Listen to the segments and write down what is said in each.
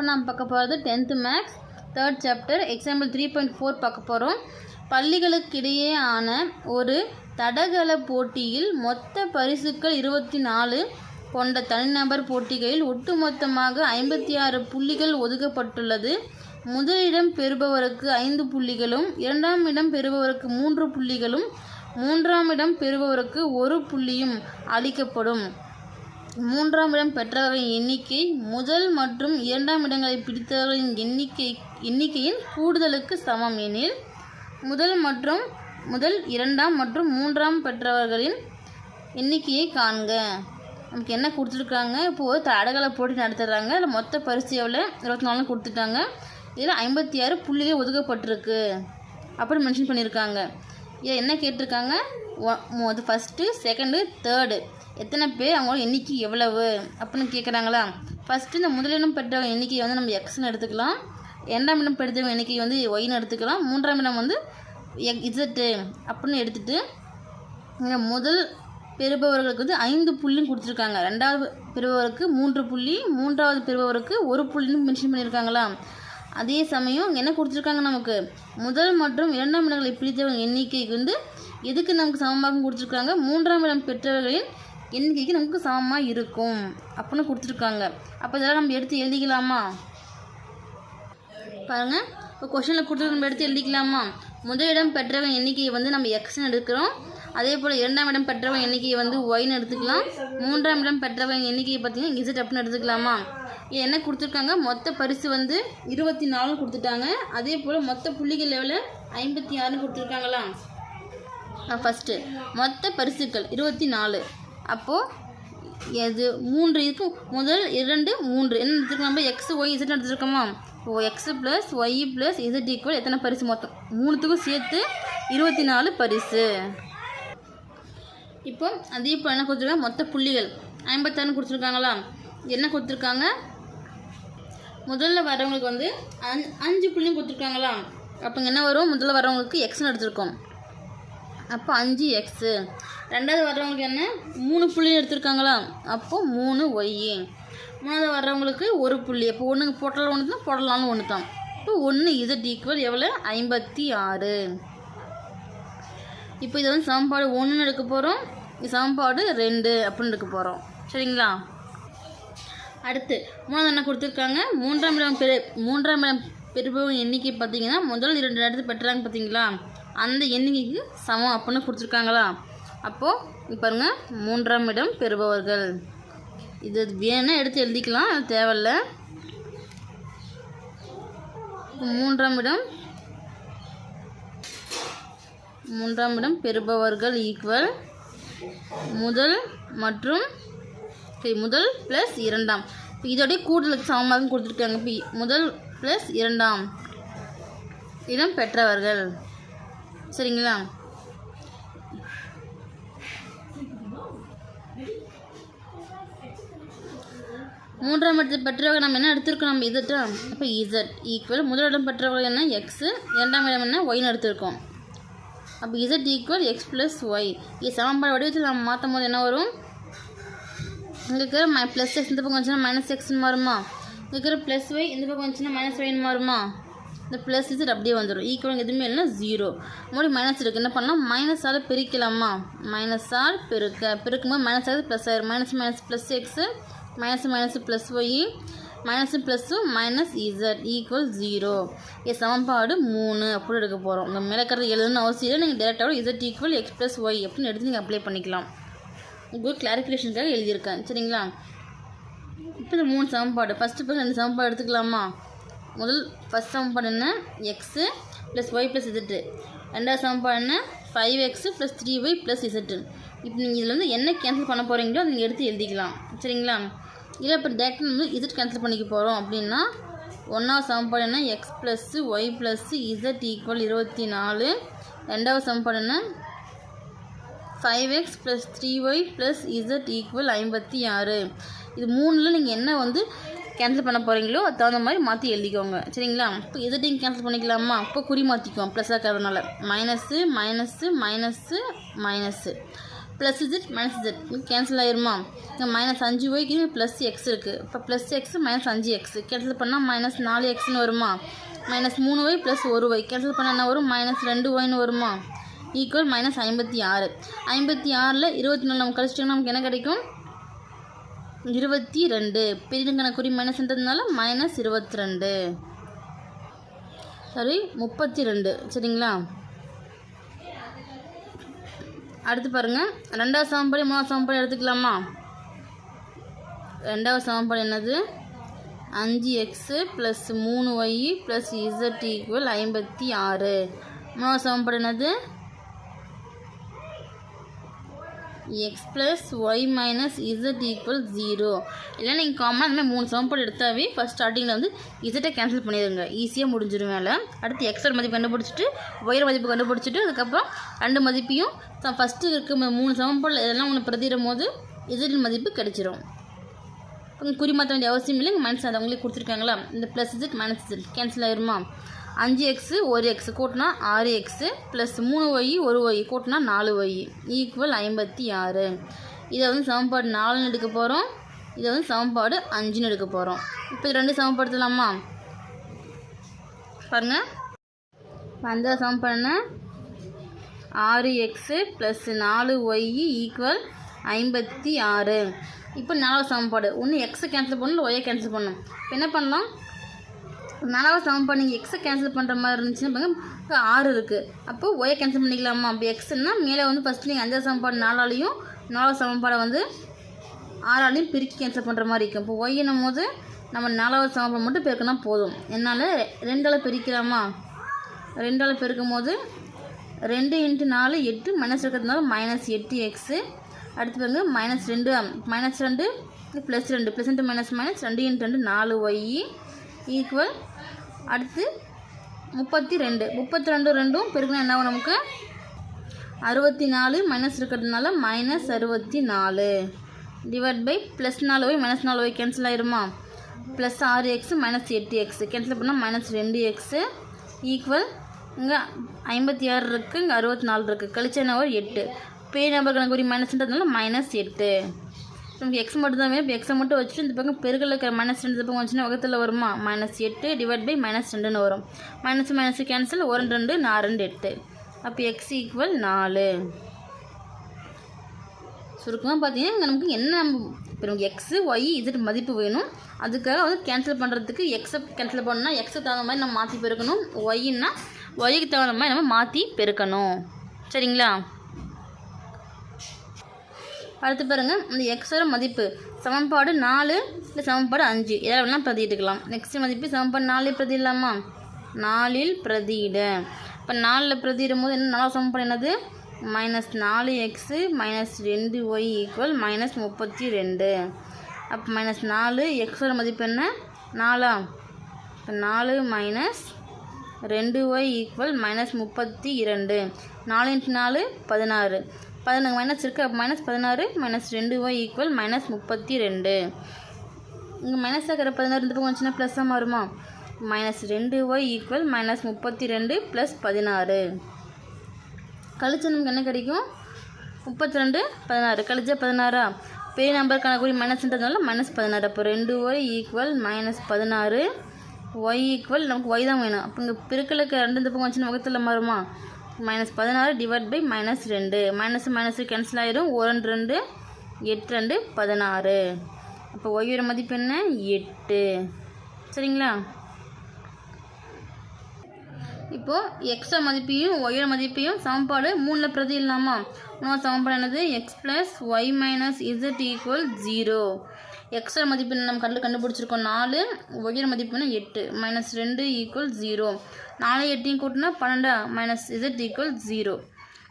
அப்போ நாம் பார்க்க போகிறது tenth maths third chapter example three point four பார்க்க போகிறோம் பள்ளிகளுக்கிடையே ஆன ஒரு தடகள போட்டியில் மொத்த பரிசுகள் இருபத்தி நாலு கொண்ட தனிநபர் போட்டிகளில் ஒட்டுமொத்தமாக ஐம்பத்தி ஆறு புள்ளிகள் ஒதுக்கப்பட்டுள்ளது. முதலிடம் பெறுபவருக்கு ஐந்து புள்ளிகளும் இரண்டாம் இடம் பெறுபவருக்கு மூன்று புள்ளிகளும் மூன்றாம் இடம் பெறுபவருக்கு ஒரு புள்ளியும் அளிக்கப்படும். மூன்றாம் இடம் பெற்றவர்களின் எண்ணிக்கை முதல் மற்றும் இரண்டாம் இடங்களை பிடித்தவர்களின் எண்ணிக்கை எண்ணிக்கையின் கூடுதலுக்கு சமம் எனில் முதல் மற்றும் முதல் இரண்டாம் மற்றும் மூன்றாம் பெற்றவர்களின் எண்ணிக்கையை காண்க. நமக்கு என்ன கொடுத்துருக்காங்க? இப்போது தடகளை போட்டி நடத்துகிறாங்க அதில் மொத்த பரிசு எவ்வளோ இருபத்தி நாலு கொடுத்துட்டாங்க. இதில் ஐம்பத்தி ஆறு புள்ளிகள் ஒதுக்கப்பட்டிருக்கு. அப்படின்னு மென்ஷன் பண்ணியிருக்காங்க இதை என்ன கேட்டிருக்காங்க? அது ஃபஸ்ட்டு செகண்டு தேர்டு எத்தனை பேர் அவங்களோட எண்ணிக்கை எவ்வளவு அப்படின்னு கேட்குறாங்களா ஃபஸ்ட்டு இந்த முதலிடம் பெற்றவங்க எண்ணிக்கையை வந்து நம்ம எக்ஸ்னு எடுத்துக்கலாம். இரண்டாம் இடம் பெற்றவங்க எண்ணிக்கை வந்து ஒய்னு எடுத்துக்கலாம். மூன்றாம் இடம் வந்து எக் இசட்டு அப்படின்னு எடுத்துகிட்டு இங்கே முதல் பெறுபவர்களுக்கு வந்து ஐந்து புள்ளியும் கொடுத்துருக்காங்க. ரெண்டாவது பெறுபவருக்கு மூன்று புள்ளி மூன்றாவது பெறுபவருக்கு ஒரு புள்ளின்னு மென்ஷன் பண்ணியிருக்காங்களா? அதே சமயம் என்ன கொடுத்துருக்காங்க நமக்கு? முதல் மற்றும் இரண்டாம் இடங்களை பிடித்தவங்க எண்ணிக்கைக்கு வந்து எதுக்கு நமக்கு சமமாக கொடுத்துருக்காங்க? மூன்றாம் இடம் பெற்றவர்களின் எண்ணிக்கைக்கு நமக்கு சமமாக இருக்கும் அப்படின்னு கொடுத்துருக்காங்க. அப்போ இதெல்லாம் நம்ம எடுத்து எழுதிக்கலாமா? பாருங்கள் இப்போ கொஷனில் கொடுத்துருக்க நம்ம எடுத்து எழுதிக்கலாமா? முதல் இடம் பெற்றவன் எண்ணிக்கையை வந்து நம்ம எக்ஸ்னு எடுக்கிறோம். அதே போல் இரண்டாம் இடம் பெற்றவன் எண்ணிக்கையை வந்து ஒய்னு எடுத்துக்கலாம். மூன்றாம் இடம் பெற்றவன் எண்ணிக்கையை பார்த்தீங்கன்னா இசட் அப்படின்னு எடுத்துக்கலாமா? இது என்ன கொடுத்துருக்காங்க? மொத்த பரிசு வந்து இருபத்தி நாலு கொடுத்துட்டாங்க. அதே போல் மொத்த புள்ளிகள் லெவலில் ஐம்பத்தி ஆறுன்னு கொடுத்துருக்காங்களா? ஃபஸ்ட்டு மொத்த பரிசுகள் இருபத்தி நாலு அப்போது எது? மூன்று. இருக்கும் முதல் இரண்டு மூன்று. என்ன எடுத்துருக்கோம் நம்ம? எக்ஸ் ஒய் இசட் எடுத்துருக்கோமா? ஓ X plus Y plus Z equal எத்தனை பரிசு மொத்தம்? மூணுத்துக்கும் சேர்த்து இருபத்தி நாலு பரிசு. இப்போ அதே இப்போ என்ன கொடுத்துருக்காங்க? மொத்த புள்ளிகள். ஐம்பத்தாறு கொடுத்துருக்காங்களா? என்ன கொடுத்துருக்காங்க? முதல்ல வரவங்களுக்கு வந்து அஞ்சு புள்ளியும் கொடுத்துருக்காங்களா? அப்போ என்ன வரும்? முதல்ல வரவங்களுக்கு எக்ஸ்னு எடுத்துருக்கோம். அப்போ அஞ்சு எக்ஸு ரெண்டாவது வர்றவங்களுக்கு என்ன? மூணு புள்ளி எடுத்திருக்காங்களா? அப்போது மூணு ஒய் மூணாவது வர்றவங்களுக்கு ஒரு புள்ளி. அப்போ ஒன்று போட்டலாம் ஒன்று தான் போடலாம்னு ஒன்று தான் இப்போ ஒன்று இசட் ஈக்குவல் எவ்வளோ ஐம்பத்தி ஆறு. இப்போ இதை வந்து சமன்பாடு ஒன்றுன்னு எடுக்க போகிறோம் சமன்பாடு ரெண்டு அப்படின்னு எடுக்க போகிறோம் சரிங்களா? அடுத்து மூணாவது என்ன கொடுத்துருக்காங்க? மூன்றாம் இடம் பெரு மூன்றாம் இடம் பெறுபவன் எண்ணிக்கை பார்த்தீங்கன்னா முதல் இரண்டு இடத்து பெற்றாங்க பார்த்தீங்களா? அந்த எண்ணிக்கைக்கு சமம் அப்படின்னு கொடுத்துருக்காங்களா? அப்போது பாருங்க மூன்றாம் இடம் பெறுபவர்கள். இது வேணால் எடுத்து எழுதிக்கலாம் அது தேவையில்ல. மூன்றாம் இடம் மூன்றாம் இடம் பெறுபவர்கள் ஈக்குவல் முதல் மற்றும் முதல் ப்ளஸ் இரண்டாம். இப்போ இதோடைய கூடுதலுக்கு சமமாக கொடுத்துருக்காங்க. இப்போ முதல் ப்ளஸ் இரண்டாம் இடம் பெற்றவர்கள். சரிங்களா? மூன்றாம் இடத்தை பெற்றவர்கள் நம்ம என்ன எடுத்திருக்கோம்? நம்ம இசட்டா அப்போ இசட் ஈக்குவல் முதலிடம் பெற்றவர்கள் என்ன? எக்ஸு இரண்டாம் இடம் என்ன? ஒய்னு எடுத்திருக்கோம். அப்போ Z equal X plus Y இது சமன்பாடு வடிவத்தில் நம்ம மாற்றும் போது என்ன வரும்? இங்கே இருக்கிற மை ப்ளஸ் எக்ஸ் இந்த பக்கம் வந்துச்சுன்னா மைனஸ் எக்ஸ்னு மாறுமா? இங்கே இருக்கிற ப்ளஸ் ஒய் இந்த பக்கம் வந்துச்சுன்னா மைனஸ் ஒய்னு மாறுமா? இந்த ப்ளஸ் இசட் அப்படியே வந்துடும் ஈக்குவல் e எதுவுமே இல்லைன்னா ஜீரோ மறுபடியும் மைனஸ் இருக்குது என்ன பண்ணலாம்? மைனஸால் பிரிக்கலாமா? மைனஸால் பெருக்க. பெருக்கும்போது மைனஸ் ஆகுது ப்ளஸ் ஆயிரும். Minus minus plus X minus minus plus Y minus plus minus Z equal zero இது சமன்பாடு மூணு அப்படி எடுக்க போகிறோம் இந்த மேலக்கிறது எழுதுன்னு அவசியம் இல்லை. நீங்கள் டேரெக்டாக Z equal X plus Y அப்படின்னு எடுத்து நீங்கள் அப்ளை பண்ணிக்கலாம். உங்களுக்கு கிளாரிஃபிகேஷனுக்காக எழுதியிருக்கேன். சரிங்களா? இப்போ இந்த மூணு சமன்பாடு. ஃபஸ்ட்டு இப்போ ரெண்டு சமன்பாடு எடுத்துக்கலாமா? முதல் ஃபஸ்ட் சமன்பாடு X plus Y plus Z ரெண்டாவது சமன்பாடு five X plus three Y plus Z இப்போ நீங்கள் இதில் வந்து என்ன கேன்சல் பண்ண போகிறீங்களோ அதை நீங்கள் எடுத்து எழுதிக்கலாம். சரிங்களா? இல்லை இப்போ டேரக்டாக நம்ம இசட் கேன்சல் பண்ணிக்க போகிறோம் அப்படின்னா ஒன்றாவது சமன்பாடு X plus Y plus Z equal இருபத்தி நாலு ரெண்டாவது சமன்பாடு five X plus three Y plus Z equal ஐம்பத்தி ஆறு. இது மூணில் நீங்கள் என்ன வந்து கேன்சல் பண்ண போகிறீங்களோ அது தகுந்த மாதிரி மாற்றி எழுதிக்கோங்க. சரிங்களா? இப்போ இசட்டையும் கேன்சல் பண்ணிக்கலாமா? இப்போ குறி மாற்றிக்குவோம் ப்ளஸ் இருக்கிறதுனால. Minus minus minus minus plus Z minus Z cancel ஆயிருமா? இங்கே மைனஸ் அஞ்சு ஒய்க்கு ப்ளஸ் எக்ஸ் இருக்குது இப்போ ப்ளஸ் எக்ஸ் மைனஸ் அஞ்சு எக்ஸ் கேன்சல் பண்ணால் மைனஸ் நாலு எக்ஸ்னு வருமா? மைனஸ் மூணு ஒய் ப்ளஸ் ஒரு ஒய் கேன்சல் பண்ண என்ன வரும்? மைனஸ் ரெண்டு ஒய்னு வருமா? ஈக்குவல் மைனஸ் ஐம்பத்தி ஆறு. ஐம்பத்தி ஆறில் இருபத்தி நாலு நம்ம கழிச்சிட்டோம்னா நமக்கு என்ன கிடைக்கும்? இருபத்தி ரெண்டு பெரிய மைனஸ் மைனஸ்ன்றதுனால மைனஸ் இருபத்தி ரெண்டு சாரி முப்பத்தி ரெண்டு சரிங்களா? அடுத்து பாருங்கள் ரெண்டாவது சமன்பாடு மூணாவது சமன்பாடு எடுத்துக்கலாமா? ரெண்டாவது சமன்பாடு என்னது? அஞ்சு எக்ஸு ப்ளஸ் மூணு ஒய் ப்ளஸ் இசட் ஈக்குவல் ஐம்பத்தி ஆறு. மூணாவது சமன்பாடு என்னது? X plus Y minus Z equal zero இல்லை நீங்கள் காமனாக அந்த மாதிரி மூணு சமன்பாடு எடுத்தாவே ஃபஸ்ட் ஸ்டார்டிங்கில் வந்து இசட்டை கேன்சல் பண்ணிடுங்க. ஈஸியாக முடிஞ்சிடும் வேலை. அடுத்து எக்ஸோட மதிப்பு கண்டுபிடிச்சிட்டு ஒயர் மதிப்பு கண்டுபிடிச்சிட்டு அதுக்கப்புறம் ரெண்டு மதிப்பையும் ஃபஸ்ட்டு இருக்க மூணு சமன்பாடு இதெல்லாம் ஒன்று பிரதிடும் போது இசட்டின் மதிப்பு கிடைச்சிரும். குறி மாற்ற வேண்டிய அவசியம் இல்லை. மைனஸ் அதை அவங்களே கொடுத்துருக்காங்களா? இந்த plus Z minus Z cancel ஆயிருமா? அஞ்சு எக்ஸு ஒரு எக்ஸு கூட்டினா ஆறு எக்ஸு ப்ளஸ் மூணு ஒய் ஒரு ஒய் கூட்டினா நாலு ஒய் ஈக்குவல் ஐம்பத்தி ஆறு. இதை வந்து சமன்பாடு நாலுன்னு எடுக்க போகிறோம் இதை வந்து சமன்பாடு அஞ்சுன்னு எடுக்க போகிறோம் இப்போ இது ரெண்டு சமப்படுத்தலாமா பாருங்கள் அந்த சமன்பாடு பண்ண ஆறு எக்ஸு ப்ளஸ் நாலு ஒய் ஈக்குவல் ஐம்பத்தி ஆறு. இப்போ நாலாவது சமன்பாடு. ஒன்று எக்ஸை கேன்சல் பண்ணணும் ஒய்யை கேன்சல் பண்ணணும். இப்போ என்ன பண்ணலாம்? நாலாவது சமன்பாடு நீங்கள் எக்ஸை கேன்சல் பண்ணுற மாதிரி இருந்துச்சுன்னா பாருங்க ஆறு இருக்குது அப்போ ஒயை கேன்சல் பண்ணிக்கலாமா? அப்படி எக்ஸ்னா மேலே வந்து ஃபஸ்ட்டு நீங்கள் அஞ்சாவது சமன்பாடு நாலாலையும் நாலாவது சமன்பாடை வந்து ஆறாலையும் பிரிக்கி கேன்சல் பண்ணுற மாதிரி இருக்கும். இப்போ ஒய்னும் போது நம்ம நாலாவது சமன்பாடு மட்டும் பெருக்கினா போதும். என்னால் ரெண்டால் பிரிக்கலாமா? ரெண்டால் பெருக்கும் போது ரெண்டு இன்ட்டு நாலு எட்டு மைனஸ் இருக்கிறதுனால மைனஸ் எட்டு எக்ஸு அடுத்து பாருங்க மைனஸ் ரெண்டு மைனஸ் ரெண்டு ப்ளஸ் ரெண்டு ப்ளஸ் ரெண்டு மைனஸ் மைனஸ் ரெண்டு இன்ட்டு ரெண்டு நாலு ஒய் ஈக்குவல் அடுத்து முப்பத்தி ரெண்டு முப்பத்தி ரெண்டு ரெண்டும் பெருக்கணும் என்ன ஆகும் நமக்கு? அறுபத்தி நாலு மைனஸ் இருக்கிறதுனால மைனஸ் அறுபத்தி நாலு டிவைட் பை ப்ளஸ் நாலு ஒய் மைனஸ் நாலு ஒய் கேன்சல் ஆயிருமா? ப்ளஸ் ஆறு எக்ஸு மைனஸ் எட்டு எக்ஸு கேன்சல் பண்ணால் மைனஸ் ரெண்டு எக்ஸு ஈக்குவல் இங்கே ஐம்பத்தி ஆறு இருக்குது இங்கே அறுபத்தி நாலு இருக்குது கழிச்ச நபர் எட்டு. பே நம்பர் கணக்கு மைனஸ்ன்றதுனால மைனஸ் எட்டு. நமக்கு எக்ஸ் மட்டும் தான் வேணும். இப்போ எக்ஸை மட்டும் வச்சுட்டு இந்த பக்கம் பெருக்கில் இருக்கிற மைனஸ் ரெண்டு பக்கம் வந்துச்சுன்னா வகத்தில் வருமா? மைனஸ் எட்டு டிவைட் பை மைனஸ் ரெண்டுன்னு வரும். மைனஸ் மைனஸ் கேன்சல் ஒரு ரெண்டு நான் ரெண்டு எட்டு அப்போ எக்ஸ் ஈக்குவல் நாலு. சுருக்கமாக பார்த்தீங்கன்னா இங்கே நமக்கு என்ன நம்ம இப்போ நமக்கு எக்ஸு ஒய் இசட் மதிப்பு வேணும். அதுக்காக வந்து கேன்சல் பண்ணுறதுக்கு எக்ஸை கேன்சல் பண்ணால் எக்ஸுக்கு தகுந்த மாதிரி நம்ம மாற்றி பெருக்கணும். ஒய்னா ஒய்க்கு தகுந்த மாதிரி நம்ம மாற்றி பெருக்கணும். சரிங்களா? அடுத்து பாருங்கள் இந்த எக்ஸோட மதிப்பு சமன்பாடு நாலு இல்லை சமன்பாடு அஞ்சு. எதாவது வேணால் பிரதியிட்டுக்கலாம் நெக்ஸ்ட் மதிப்பு சமன்பாடு நாலில் பிரதியிடலாமா நாலில் பிரதியிட இப்போ நாலில் பிரதியிடும் போது என்ன நாலாவது சமன்பாடு என்னது? மைனஸ் நாலு எக்ஸு மைனஸ் ரெண்டு ஒய் ஈக்குவல் மைனஸ் முப்பத்தி ரெண்டு. அப்போ மைனஸ் நாலு எக்ஸோட மதிப்பு என்ன? நாலா? இப்போ நாலு மைனஸ் ரெண்டு ஒய் ஈக்குவல் மைனஸ் முப்பத்தி இரண்டு. நாலு இன்ட்டு நாலு பதினாறு. பதினொன்று மைனஸ் இருக்குது அப்போ மைனஸ் பதினாறு மைனஸ் ரெண்டு ஒய் ஈக்குவல் மைனஸ் முப்பத்தி ரெண்டு இங்கே மைனஸ் இருக்கிற பதினாறு இந்த பக்கம் வந்துச்சுன்னா ப்ளஸ்ஸாக மாறுமா? மைனஸ் ரெண்டு ஒய் ஈக்குவல் மைனஸ் முப்பத்தி ரெண்டு ப்ளஸ் பதினாறு. கழிச்சா நமக்கு என்ன கிடைக்கும்? முப்பத்தி ரெண்டு பதினாறு. கழிச்சா பதினாறா? பெரிய நம்பர் கூடிய மைனஸ்ன்றதுனால மைனஸ் பதினாறு. அப்போ ரெண்டு ஒய் ஈக்குவல் மைனஸ் பதினாறு. ஒய் ஈக்குவல் நமக்கு ஒய் தான் வேணும். அப்போ இங்கே பிறக்கலுக்கு ரெண்டு இந்த பக்கம் வந்துச்சுன்னா முகத்தில் மாறுமா? மைனஸ் பதினாறு டிவைட் பை மைனஸ் ரெண்டு. மைனஸ் மைனஸ் கேன்சல் ஆகிடும் ஒரு ரெண்டு ரெண்டு எட்டு ரெண்டு பதினாறு. அப்போ ஒய்யோட மதிப்பு என்ன? எட்டு. சரிங்களா? இப்போது எக்ஸோ மதிப்பையும் ஒய்யோட மதிப்பையும் சமன்பாடு மூணில் பிரதி இல்லாமா இன்னொரு சமன்பாடு என்னது? X plus Y minus Z equal zero எக்ஸோட மதிப்பு நம்ம கண்டு கண்டுபிடிச்சிருக்கோம் நாலு ஒய்யோட மதிப்புனா எட்டு. மைனஸ் ரெண்டு ஈக்குவல் ஜீரோ நாலு எட்டையும் கூட்டினா பன்னெண்டா? மைனஸ் இசட் ஈக்குவல் ஜீரோ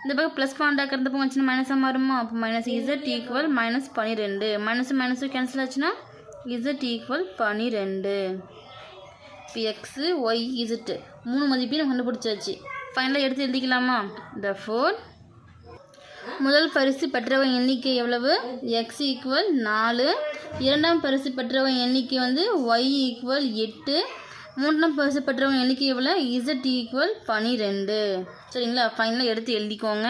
இந்த பக்கம் ப்ளஸ் பன்னெண்டாக்கிறது பக்கம் வச்சுன்னா மைனஸாக மாறுமா? அப்போ மைனஸ் இசட் ஈக்குவல் மைனஸ் பன்னிரெண்டு மைனஸ் மைனஸும் கேன்சல் ஆச்சுன்னா இசட் ஈக்குவல் பன்னிரெண்டு இப்போ எக்ஸு ஒய் இசட்டு மூணு மதிப்பையும் நம்ம கண்டுபிடிச்சாச்சு. ஃபைனலாக எடுத்து எழுதிக்கலாமா? த ஃபோர் முதல் பரிசு பெற்றவன் எண்ணிக்கை எவ்வளவு? எக்ஸ் ஈக்குவல் நாலு. இரண்டாம் பரிசு பெற்றவன் எண்ணிக்கை வந்து ஒய் ஈக்குவல் எட்டு. மூன்றாம் பரிசு பெற்றவன் எண்ணிக்கை எவ்வளோ இசட் ஈக்குவல் பனிரெண்டு. சரிங்களா? ஃபைனலாக எடுத்து எழுதிக்கோங்க.